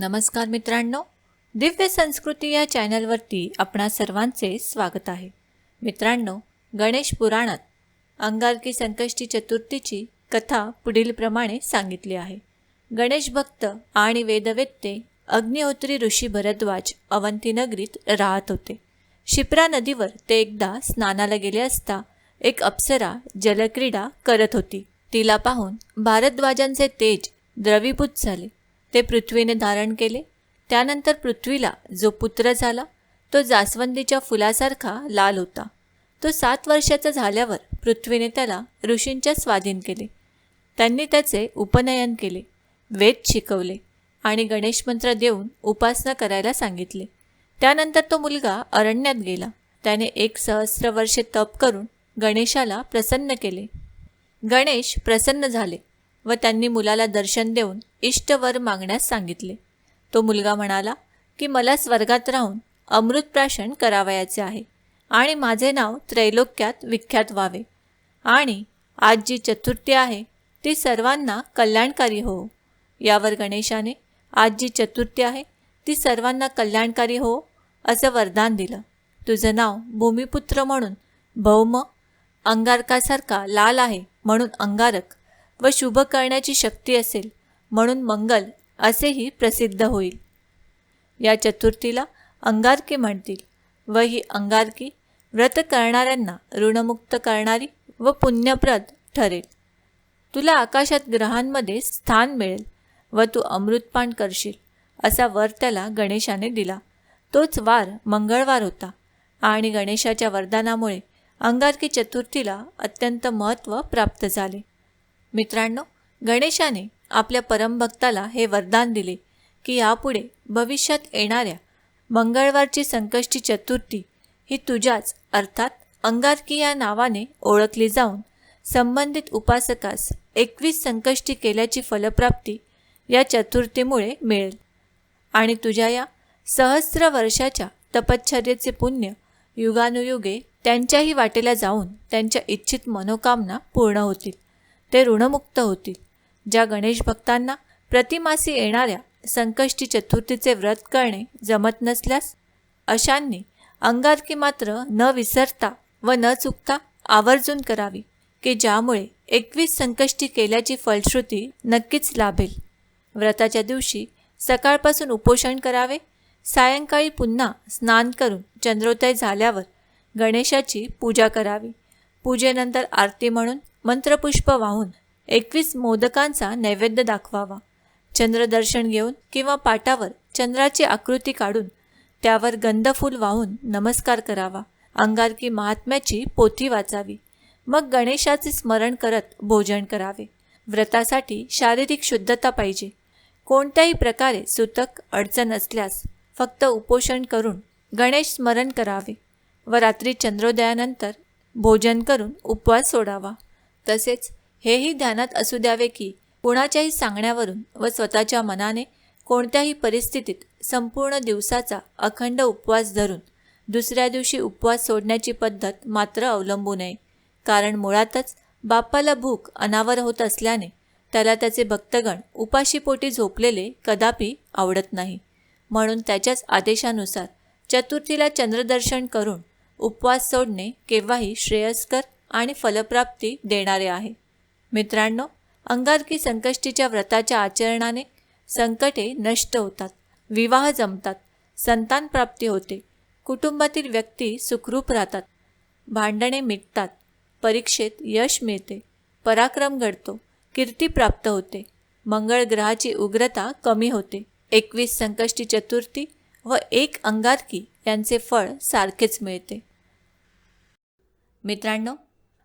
नमस्कार मित्रांनो दिव्य संस्कृती या चॅनलवरती आपणा सर्वांचे स्वागत आहे. मित्रांनो गणेश पुराणात अंगारकी संकष्टी चतुर्थीची कथा पुढीलप्रमाणे सांगितली आहे. गणेश भक्त आणि वेदवेत्ते अग्निहोत्री ऋषी भरद्वाज अवंतीनगरीत राहत होते. शिप्रा नदीवर ते एकदा स्नानाला गेले असता एक अप्सरा जलक्रीडा करत होती. तिला पाहून भारद्वाजांचे तेज द्रवीभूत झाले. ते पृथ्वीने धारण केले. त्यानंतर पृथ्वीला जो पुत्र झाला तो जास्वंदीच्या फुलासारखा लाल होता. तो सात वर्षाचा झाल्यावर पृथ्वीने त्याला ऋषींच्या स्वाधीन केले. त्यांनी त्याचे उपनयन केले वेद शिकवले आणि गणेश मंत्र देऊन उपासना करायला सांगितले. त्यानंतर तो मुलगा अरण्यात गेला. त्याने एक सहस्र वर्षे तप करून गणेशाला प्रसन्न केले. गणेश प्रसन्न झाले. व त्यांनी मुलाला दर्शन देऊन इष्टवर मागण्यास सांगितले. तो मुलगा म्हणाला की मला स्वर्गात राहून अमृतप्राशन करावयाचे आहे आणि माझे नाव त्रैलोक्यात विख्यात व्हावे. आणि आज जी चतुर्थी आहे ती सर्वांना कल्याणकारी हो. यावर गणेशाने आज जी चतुर्थी आहे ती सर्वांना कल्याणकारी हो असं वरदान दिलं. तुझं नाव भूमिपुत्र म्हणून भौम अंगारकासारखा लाल आहे म्हणून अंगारक. व शुभ करण्याची शक्ती असेल म्हणून मंगल असेही प्रसिद्ध होईल. या चतुर्थीला अंगारकी म्हणतील व ही अंगारकी व्रत करणाऱ्यांना ऋणमुक्त करणारी व पुण्यप्रद ठरेल. तुला आकाशात ग्रहांमध्ये स्थान मिळेल व तू अमृतपान करशील असा वर त्याला गणेशाने दिला. तोच वार मंगळवार होता आणि गणेशाच्या वरदानामुळे अंगारकी चतुर्थीला अत्यंत महत्त्व प्राप्त झाले. मित्रांनो गणेशाने आपल्या परमभक्ताला हे वरदान दिले की यापुढे भविष्यात येणाऱ्या मंगळवारची संकष्टी चतुर्थी ही तुझ्याच अर्थात अंगारकी या नावाने ओळखली जाऊन संबंधित उपासकास एकवीस संकष्टी केल्याची फलप्राप्ती या चतुर्थीमुळे मिळेल. आणि तुझ्या या सहस्र वर्षाच्या तपश्चर्याचे पुण्य युगानुयुगे त्यांच्याही वाटेला जाऊन त्यांच्या इच्छित मनोकामना पूर्ण होतील. ते ऋणमुक्त होतील. ज्या गणेश भक्तांना प्रतिमासी येणाऱ्या संकष्टी चतुर्थीचे व्रत करणे जमत नसल्यास अशांनी अंगारकी मात्र न विसरता व न चुकता आवर्जून करावी की ज्यामुळे एकवीस संकष्टी केल्याची फलश्रुती नक्कीच लाभेल. व्रताच्या दिवशी सकाळपासून उपोषण करावे सायंकाळी पुन्हा स्नान करून चंद्रोदय झाल्यावर गणेशाची पूजा करावी. पूजेनंतर आरती म्हणून मंत्रपुष्प वाहून एकवीस मोदकांचा नैवेद्य दाखवावा. चंद्रदर्शन घेऊन किंवा पाटावर चंद्राची आकृती काढून त्यावर गंधफूल वाहून नमस्कार करावा. अंगारकी महात्म्याची पोथी वाचावी. मग गणेशाचे स्मरण करत भोजन करावे. व्रतासाठी शारीरिक शुद्धता पाहिजे. कोणत्याही प्रकारे सुतक अडचण असल्यास फक्त उपोषण करून गणेश स्मरण करावे. व रात्री चंद्रोदयानंतर भोजन करून उपवास सोडावा. तसेच हेही ध्यानात असू द्यावे की कुणाच्याही सांगण्यावरून व स्वतःच्या मनाने कोणत्याही परिस्थितीत संपूर्ण दिवसाचा अखंड उपवास धरून दुसऱ्या दिवशी उपवास सोडण्याची पद्धत मात्र अवलंबू नये. कारण मुळातच बाप्पाला भूक अनावर होत असल्याने त्याला त्याचे भक्तगण उपाशीपोटी झोपलेले कदापि आवडत नाही. म्हणून त्याच्याच आदेशानुसार चतुर्थीला चंद्रदर्शन करून उपवास सोडणे केव्हाही श्रेयस्कर आणि फलप्राप्ती देणारे आहे. मित्रांनो अंगारकी संकष्टीच्या व्रताच्या आचरणाने संकटे नष्ट होतात विवाह जमतात संतान प्राप्ती होते कुटुंबातील व्यक्ती सुखरूप राहतात भांडणे मिटतात परीक्षेत यश मिळते पराक्रम घडतो कीर्ती प्राप्त होते मंगळ ग्रहाची उग्रता कमी होते. एकवीस संकष्टी चतुर्थी व एक अंगारकी यांचे फळ सारखेच मिळते. मित्रांनो